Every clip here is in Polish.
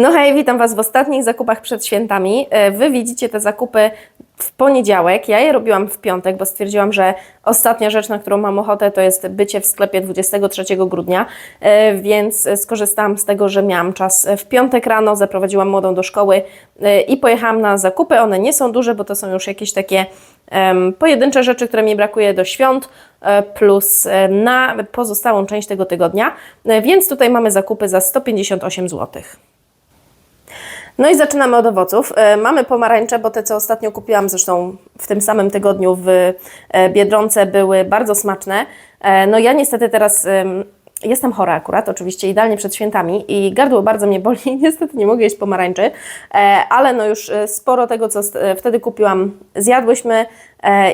No hej, witam Was w ostatnich zakupach przed świętami. E, Wy widzicie te zakupy w poniedziałek. Ja je robiłam w piątek, bo stwierdziłam, że ostatnia rzecz, na którą mam ochotę, to jest bycie w sklepie 23 grudnia, E, więc skorzystałam z tego, że miałam czas w piątek rano, zaprowadziłam młodą do szkoły e, i pojechałam na zakupy. One nie są duże, bo to są już jakieś takie pojedyncze rzeczy, które mi brakuje do świąt, plus na pozostałą część tego tygodnia. Więc tutaj mamy zakupy za 158 zł. No i zaczynamy od owoców. E, Mamy pomarańcze, bo te, co ostatnio kupiłam, zresztą w tym samym tygodniu w e, Biedronce, były bardzo smaczne. E, No ja niestety teraz em, jestem chora akurat, oczywiście idealnie przed świętami i gardło bardzo mnie boli, niestety nie mogę jeść pomarańczy, ale no już sporo tego, co wtedy kupiłam, zjadłyśmy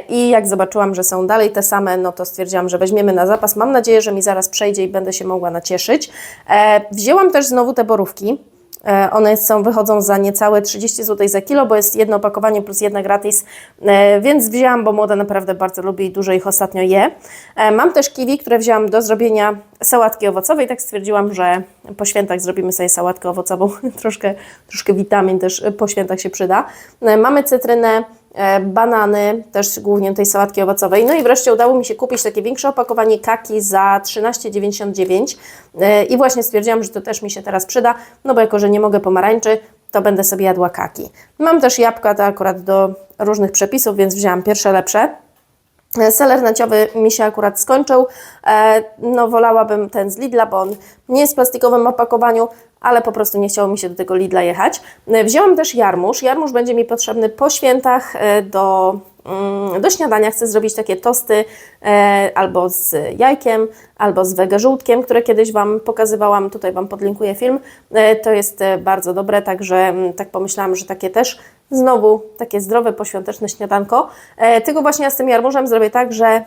i jak zobaczyłam, że są dalej te same, no to stwierdziłam, że weźmiemy na zapas. Mam nadzieję, że mi zaraz przejdzie i będę się mogła nacieszyć. Wzięłam też znowu te borówki. E, One są, wychodzą za niecałe 30 zł za kilo, bo jest jedno opakowanie plus jedna gratis, e, więc wzięłam, bo młoda naprawdę bardzo lubi i dużo ich ostatnio je. E, Mam też kiwi, które wzięłam do zrobienia sałatki owocowej, tak stwierdziłam, że po świętach zrobimy sobie sałatkę owocową, troszkę, troszkę witamin też po świętach się przyda. Mamy cytrynę, banany, też głównie tej sałatki owocowej. No i wreszcie udało mi się kupić takie większe opakowanie kaki za 13,99 E, i właśnie stwierdziłam, że to też mi się teraz przyda, no bo jako, że nie mogę pomarańczy, to będę sobie jadła kaki. Mam też jabłka, to akurat do różnych przepisów, więc wzięłam pierwsze lepsze. E, Seler naciowy mi się akurat skończył. E, No, wolałabym ten z Lidla, bo on nie jest w plastikowym opakowaniu, ale po prostu nie chciało mi się do tego Lidla jechać. E, Wzięłam też jarmuż. Jarmuż będzie mi potrzebny po świętach e, do, mm, do śniadania. Chcę zrobić takie tosty e, albo z jajkiem, albo z wege żółtkiem, które kiedyś Wam pokazywałam. Tutaj Wam podlinkuję film. To jest bardzo dobre, także mm, tak pomyślałam, że takie też Znowu takie zdrowe, poświąteczne śniadanko. Tylko właśnie ja z tym jarmużem zrobię tak, że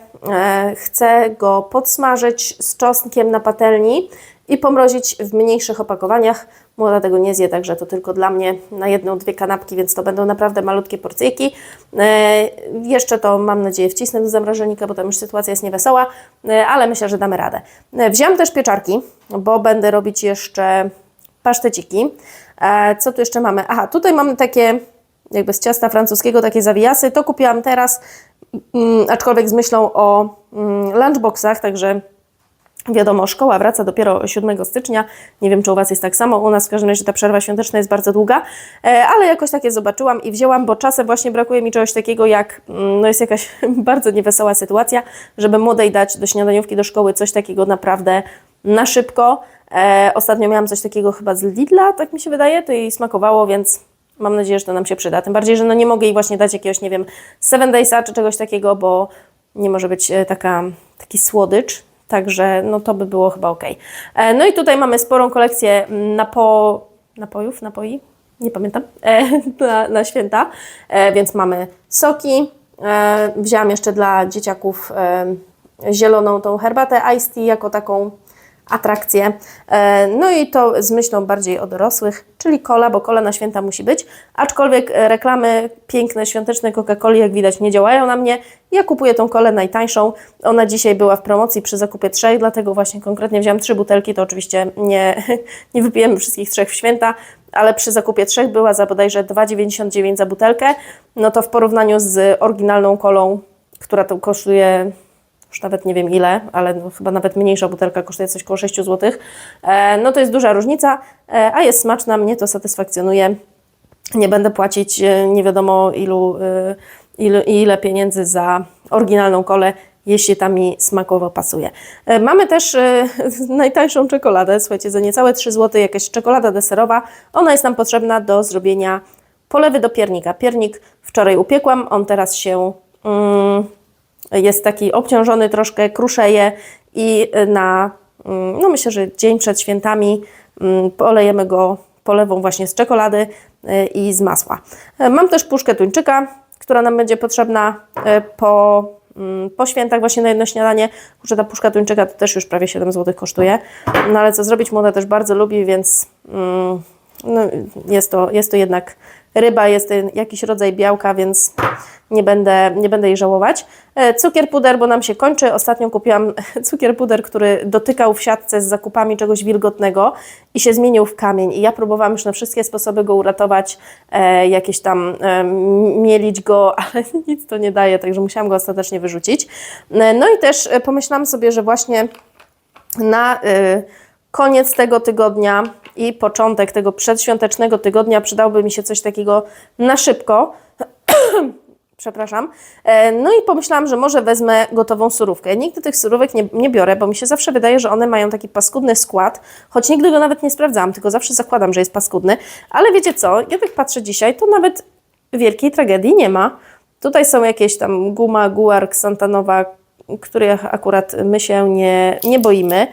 chcę go podsmażyć z czosnkiem na patelni i pomrozić w mniejszych opakowaniach. Młoda tego nie zje, także to tylko dla mnie na jedną, dwie kanapki, więc to będą naprawdę malutkie porcyjki. E, jeszcze to mam nadzieję wcisnę do zamrażalnika, bo tam już sytuacja jest niewesoła, e, ale myślę, że damy radę. E, wziąłam też pieczarki, bo będę robić jeszcze paszteciki. Co tu jeszcze mamy? Aha, tutaj mamy takie jakby z ciasta francuskiego takie zawijasy. To kupiłam teraz, mm, aczkolwiek z myślą o mm, lunchboxach, także wiadomo, szkoła wraca dopiero 7 stycznia. Nie wiem, czy u Was jest tak samo. U nas w każdym razie ta przerwa świąteczna jest bardzo długa, e, ale jakoś takie zobaczyłam i wzięłam, bo czasem właśnie brakuje mi czegoś takiego jak, mm, no jest jakaś bardzo niewesoła sytuacja, żeby młodej dać do śniadaniówki, do szkoły coś takiego naprawdę na szybko. E, ostatnio miałam coś takiego chyba z Lidla, tak mi się wydaje, to jej smakowało, więc Mam nadzieję, że to nam się przyda. Tym bardziej, że no nie mogę jej właśnie dać jakiegoś, nie wiem, Seven Daysa czy czegoś takiego, bo nie może być e, taka, taki słodycz. Także no to by było chyba ok. E, no i tutaj mamy sporą kolekcję napo, napojów, napoi, nie pamiętam, e, na, na święta. E, więc mamy soki. Wzięłam jeszcze dla dzieciaków zieloną tą herbatę Ice Tea jako taką atrakcje. E, No i to z myślą bardziej o dorosłych, czyli cola, bo cola na święta musi być. Aczkolwiek e, reklamy piękne, świąteczne Coca-Coli, jak widać, nie działają na mnie. Ja kupuję tą kolę najtańszą. Ona dzisiaj była w promocji przy zakupie trzech, dlatego właśnie konkretnie wziąłem trzy butelki. To oczywiście nie, nie wypijemy wszystkich trzech w święta, ale przy zakupie trzech była za bodajże 2,99 za butelkę. No to w porównaniu z oryginalną kolą, która to kosztuje już nawet nie wiem ile, ale no, chyba nawet mniejsza butelka kosztuje coś koło 6 zł. No to jest duża różnica, e, a jest smaczna, mnie to satysfakcjonuje. Nie będę płacić e, nie wiadomo ilu, e, ile, ile pieniędzy za oryginalną kolę, jeśli ta mi smakowo pasuje. Mamy też najtańszą czekoladę, słuchajcie, za niecałe 3 zł jakaś czekolada deserowa. Ona jest nam potrzebna do zrobienia polewy do piernika. Piernik wczoraj upiekłam, on teraz się... Mm, jest taki obciążony, troszkę kruszeje i na, mm, no myślę, że dzień przed świętami mm, polejemy go polewą właśnie z czekolady y, i z masła. E, Mam też puszkę tuńczyka, która nam będzie potrzebna e, po, mm, po świętach właśnie na jedno śniadanie. Kurczę, ta puszka tuńczyka to też już prawie 7 zł kosztuje, no ale co zrobić, młoda też bardzo lubi, więc mm, no jest, to, jest to jednak ryba, jest jakiś rodzaj białka, więc nie będę, nie będę jej żałować. E, Cukier puder, bo nam się kończy. Ostatnio kupiłam cukier puder, który dotykał w siatce z zakupami czegoś wilgotnego i się zmienił w kamień. I ja próbowałam już na wszystkie sposoby go uratować, e, jakieś tam e, mielić go, ale nic to nie daje, także musiałam go ostatecznie wyrzucić. E, no i też e, pomyślałam sobie, że właśnie na y, koniec tego tygodnia i początek tego przedświątecznego tygodnia przydałby mi się coś takiego na szybko. Przepraszam. E, No i pomyślałam, że może wezmę gotową surówkę. Nigdy tych surówek nie, nie biorę, bo mi się zawsze wydaje, że one mają taki paskudny skład, choć nigdy go nawet nie sprawdzałam, tylko zawsze zakładam, że jest paskudny. Ale wiecie co, ja tak patrzę dzisiaj, to nawet wielkiej tragedii nie ma. Tutaj są jakieś tam guma, guar, ksantanowa, których akurat my się nie, nie boimy.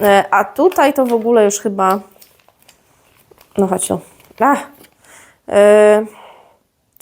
E, A tutaj to w ogóle już chyba... No chodź tu. Ach. E,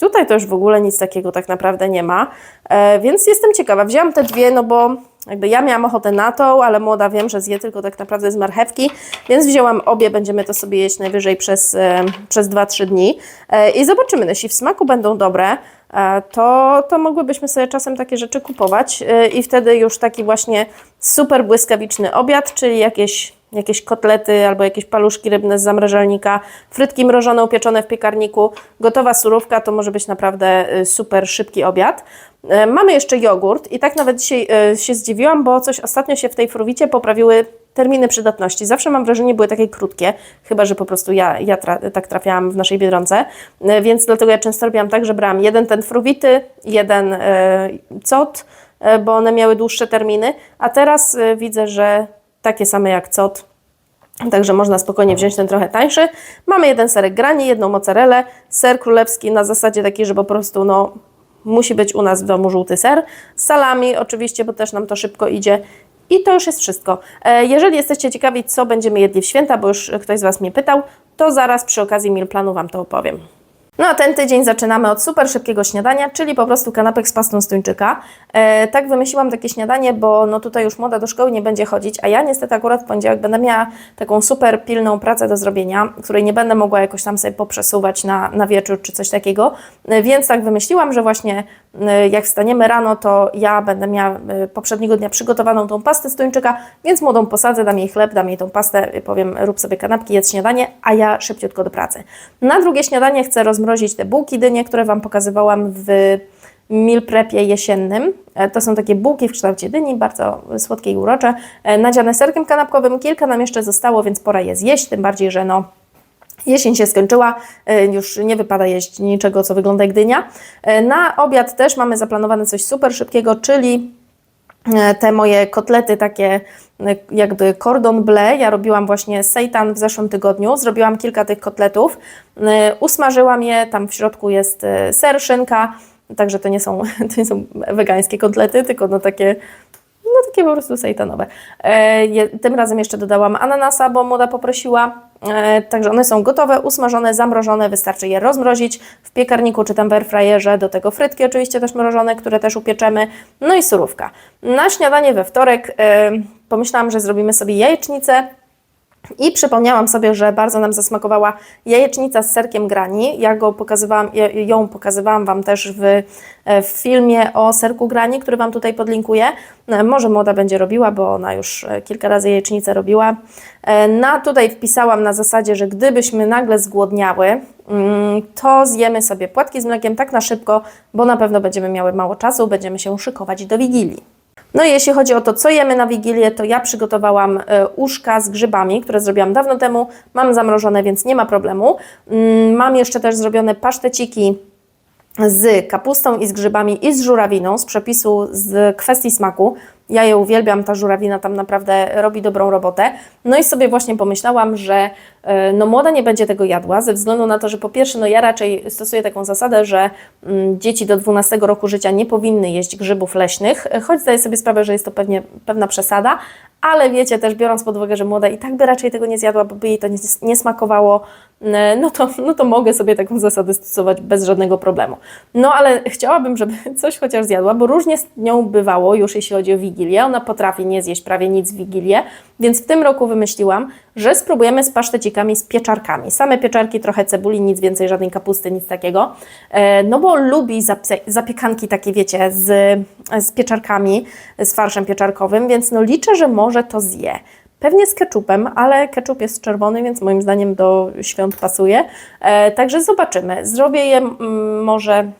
Tutaj to już w ogóle nic takiego tak naprawdę nie ma, e, więc jestem ciekawa. Wzięłam te dwie, no bo jakby ja miałam ochotę na tą, ale młoda wiem, że zje tylko tak naprawdę z marchewki, więc wzięłam obie, będziemy to sobie jeść najwyżej przez, e, przez 2-3 dni e, i zobaczymy, jeśli w smaku będą dobre, e, to, to mogłybyśmy sobie czasem takie rzeczy kupować e, i wtedy już taki właśnie super błyskawiczny obiad, czyli jakieś jakieś kotlety albo jakieś paluszki rybne z zamrażalnika, frytki mrożone, upieczone w piekarniku, gotowa surówka, to może być naprawdę y, super szybki obiad. E, Mamy jeszcze jogurt i tak nawet dzisiaj e, się zdziwiłam, bo coś ostatnio się w tej fruwicie poprawiły terminy przydatności. Zawsze mam wrażenie, były takie krótkie, chyba że po prostu ja, ja tra tak trafiałam w naszej Biedronce, E, więc dlatego ja często robiłam tak, że brałam jeden ten fruwity, jeden cot, bo one miały dłuższe terminy, a teraz widzę, że takie same jak cot, Także można spokojnie wziąć ten trochę tańszy. Mamy jeden serek grani, jedną mozzarellę, ser królewski na zasadzie takiej, że po prostu no, musi być u nas w domu żółty ser. Salami oczywiście, bo też nam to szybko idzie. I to już jest wszystko. E, Jeżeli jesteście ciekawi, co będziemy jedli w święta, bo już ktoś z Was mnie pytał, to zaraz przy okazji meal planu Wam to opowiem. No a ten tydzień zaczynamy od super szybkiego śniadania, czyli po prostu kanapek z pastą z tuńczyka. E, tak wymyśliłam takie śniadanie, bo no tutaj już młoda do szkoły nie będzie chodzić, a ja niestety akurat w poniedziałek będę miała taką super pilną pracę do zrobienia, której nie będę mogła jakoś tam sobie poprzesuwać na, na wieczór czy coś takiego. E, więc tak wymyśliłam, że właśnie jak wstaniemy rano, to ja będę miała e, poprzedniego dnia przygotowaną tą pastę z tuńczyka, więc młodą posadzę, dam jej chleb, dam jej tą pastę, e, powiem rób sobie kanapki, jedz śniadanie, a ja szybciutko do pracy. Na drugie śniadanie chcę rozmrozić te bułki dynie, które Wam pokazywałam w meal prepie jesiennym. E, To są takie bułki w kształcie dyni, bardzo słodkie i urocze, e, nadziane serkiem kanapkowym. Kilka nam jeszcze zostało, więc pora je zjeść, tym bardziej, że no Jesień się skończyła, e, już nie wypada jeść niczego, co wygląda jak dynia. E, Na obiad też mamy zaplanowane coś super szybkiego, czyli e, te moje kotlety takie jakby cordon bleu. Ja robiłam właśnie seitan w zeszłym tygodniu. Zrobiłam kilka tych kotletów. Usmażyłam je, tam w środku jest ser, szynka, także to nie są, to nie są wegańskie kotlety, tylko no takie no takie po prostu sejtanowe. Tym razem jeszcze dodałam ananasa, bo młoda poprosiła. E, także one są gotowe, usmażone, zamrożone. Wystarczy je rozmrozić w piekarniku czy tam w airfryerze. Do tego frytki oczywiście też mrożone, które też upieczemy. No i surówka. Na śniadanie we wtorek e, pomyślałam, że zrobimy sobie jajecznicę. I przypomniałam sobie, że bardzo nam zasmakowała jajecznica z serkiem grani. Ja go pokazywałam, ją pokazywałam Wam też w, e, w filmie o serku grani, który Wam tutaj podlinkuję. E, Może młoda będzie robiła, bo ona już e, kilka razy jajecznicę robiła. Na tutaj wpisałam na zasadzie, że gdybyśmy nagle zgłodniały, mm, to zjemy sobie płatki z mlekiem tak na szybko, bo na pewno będziemy miały mało czasu, będziemy się szykować do Wigilii. No i jeśli chodzi o to, co jemy na Wigilię, to ja przygotowałam e, uszka z grzybami, które zrobiłam dawno temu. Mam zamrożone, więc nie ma problemu. Mm, Mam jeszcze też zrobione paszteciki z kapustą i z grzybami i z żurawiną z przepisu z kwestii smaku. Ja je uwielbiam, ta żurawina tam naprawdę robi dobrą robotę. No i sobie właśnie pomyślałam, że e, no młoda nie będzie tego jadła, ze względu na to, że po pierwsze, no ja raczej stosuję taką zasadę, że mm, dzieci do 12 roku życia nie powinny jeść grzybów leśnych, e, choć zdaję sobie sprawę, że jest to pewnie pewna przesada, ale wiecie, też biorąc pod uwagę, że młoda i tak by raczej tego nie zjadła, bo by jej to nie, nie smakowało, no to, no to mogę sobie taką zasadę stosować bez żadnego problemu. No ale chciałabym, żeby coś chociaż zjadła, bo różnie z nią bywało, już jeśli chodzi o Wigilię, Wigilię. Ona potrafi nie zjeść prawie nic w Wigilię, więc w tym roku wymyśliłam, że spróbujemy z pasztecikami z pieczarkami. Same pieczarki, trochę cebuli, nic więcej, żadnej kapusty, nic takiego. E, No bo lubi zapie- zapiekanki takie, wiecie, z, z pieczarkami, z farszem pieczarkowym, więc no liczę, że może to zje. Pewnie z ketchupem, ale ketchup jest czerwony, więc moim zdaniem do świąt pasuje. E, także zobaczymy. Zrobię je mm, może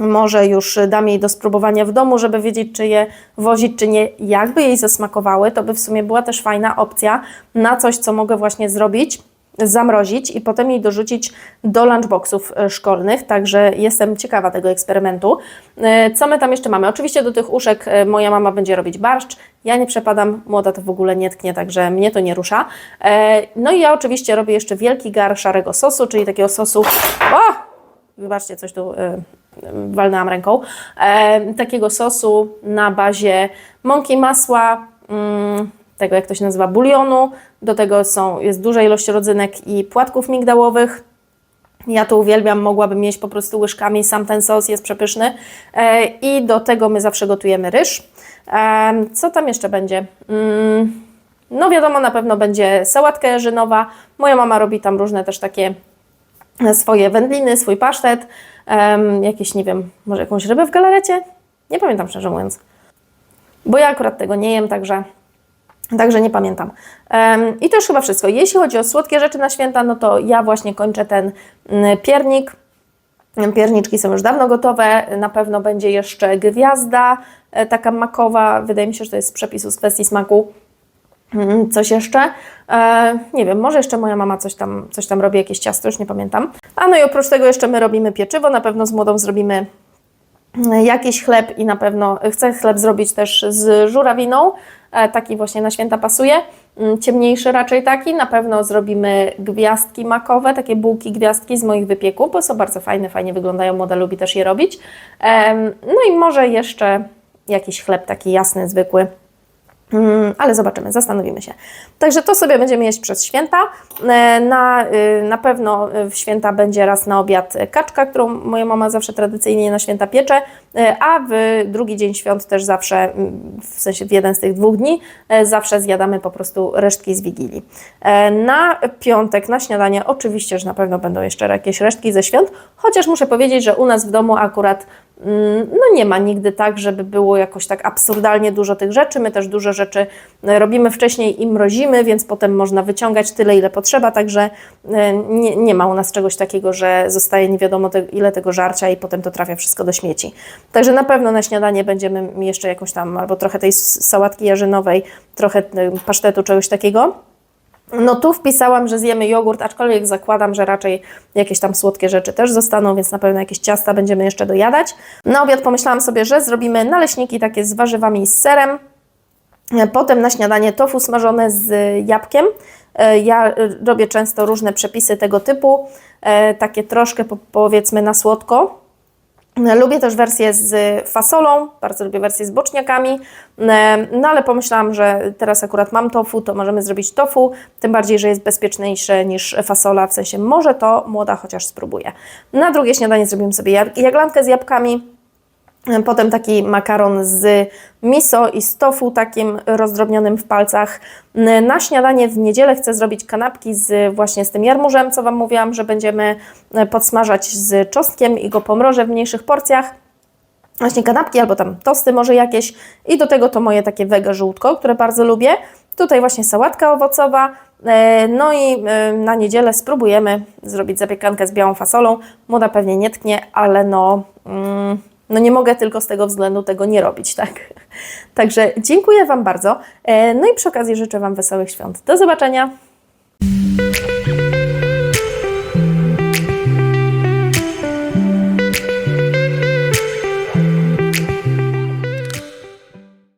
może już dam jej do spróbowania w domu, żeby wiedzieć, czy je wozić, czy nie. Jakby jej zasmakowały, to by w sumie była też fajna opcja na coś, co mogę właśnie zrobić, zamrozić i potem jej dorzucić do lunchboxów e, szkolnych. Także jestem ciekawa tego eksperymentu. E, Co my tam jeszcze mamy? Oczywiście do tych uszek moja mama będzie robić barszcz. Ja nie przepadam, młoda to w ogóle nie tknie, także mnie to nie rusza. E, No i ja oczywiście robię jeszcze wielki gar szarego sosu, czyli takiego sosu. O! wybaczcie, coś tu y, walnęłam ręką, e, takiego sosu na bazie mąki, masła, mm, tego jak to się nazywa, bulionu. Do tego są, jest duża ilość rodzynek i płatków migdałowych. Ja to uwielbiam, mogłabym mieć po prostu łyżkami, sam ten sos jest przepyszny. E, I do tego my zawsze gotujemy ryż. E, co tam jeszcze będzie? Mm, no wiadomo, na pewno będzie sałatka jarzynowa. Moja mama robi tam różne też takie swoje wędliny, swój pasztet, em, jakieś, nie wiem, może jakąś rybę w galarecie? Nie pamiętam szczerze mówiąc. Bo ja akurat tego nie jem, także, także nie pamiętam. Em, I to już chyba wszystko. Jeśli chodzi o słodkie rzeczy na święta, no to ja właśnie kończę ten mm, piernik. Pierniczki są już dawno gotowe. Na pewno będzie jeszcze gwiazda, e, taka makowa. Wydaje mi się, że to jest z przepisu z kwestii smaku. Mm, Coś jeszcze? E, nie wiem, może jeszcze moja mama coś tam, coś tam robi, jakieś ciasto, już nie pamiętam. A no i oprócz tego jeszcze my robimy pieczywo, na pewno z młodą zrobimy mm, jakiś chleb i na pewno chcę chleb zrobić też z żurawiną. E, taki właśnie na święta pasuje. Mm, Ciemniejszy raczej taki. Na pewno zrobimy gwiazdki makowe, takie bułki gwiazdki z moich wypieków, bo są bardzo fajne, fajnie wyglądają. Moda lubi też je robić. Em, No i może jeszcze jakiś chleb taki jasny, zwykły. Mm, ale zobaczymy, zastanowimy się. Także to sobie będziemy jeść przez święta. E, Na, y, na pewno w święta będzie raz na obiad kaczka, którą moja mama zawsze tradycyjnie na święta piecze, e, a w drugi dzień świąt też zawsze, mm, w sensie w jeden z tych dwóch dni, e, zawsze zjadamy po prostu resztki z Wigilii. Na piątek, na śniadanie oczywiście, że na pewno będą jeszcze jakieś resztki ze świąt, chociaż muszę powiedzieć, że u nas w domu akurat no nie ma nigdy tak, żeby było jakoś tak absurdalnie dużo tych rzeczy. My też dużo rzeczy e, robimy wcześniej i mrozimy, więc potem można wyciągać tyle, ile potrzeba, także e, nie, nie ma u nas czegoś takiego, że zostaje nie wiadomo te, ile tego żarcia i potem to trafia wszystko do śmieci. Także na pewno na śniadanie będziemy jeszcze jakąś tam, albo trochę tej sałatki jarzynowej, trochę e, pasztetu, czegoś takiego. No tu wpisałam, że zjemy jogurt, aczkolwiek zakładam, że raczej jakieś tam słodkie rzeczy też zostaną, więc na pewno jakieś ciasta będziemy jeszcze dojadać. Na obiad pomyślałam sobie, że zrobimy naleśniki takie z warzywami i z serem. Potem na śniadanie tofu smażone z jabłkiem. E, Ja e, robię często różne przepisy tego typu, e, takie troszkę po- powiedzmy na słodko. Lubię też wersję z fasolą, bardzo lubię wersję z boczniakami, E, no ale pomyślałam, że teraz akurat mam tofu, to możemy zrobić tofu, tym bardziej, że jest bezpieczniejsze niż fasola, w sensie może to młoda chociaż spróbuje. Na drugie śniadanie zrobimy sobie jag- jaglankę z jabłkami, Potem taki makaron z miso i z tofu, takim rozdrobnionym w palcach. Na śniadanie w niedzielę chcę zrobić kanapki z właśnie z tym jarmużem, co Wam mówiłam, że będziemy podsmażać z czosnkiem i go pomrożę w mniejszych porcjach. Właśnie kanapki albo tam tosty może jakieś. I do tego to moje takie wege żółtko, które bardzo lubię. Tutaj właśnie sałatka owocowa. E, No i e, na niedzielę spróbujemy zrobić zapiekankę z białą fasolą. Młoda pewnie nie tknie, ale no, mm, no nie mogę tylko z tego względu tego nie robić, tak? Także dziękuję Wam bardzo. E, No i przy okazji życzę Wam wesołych świąt. Do zobaczenia!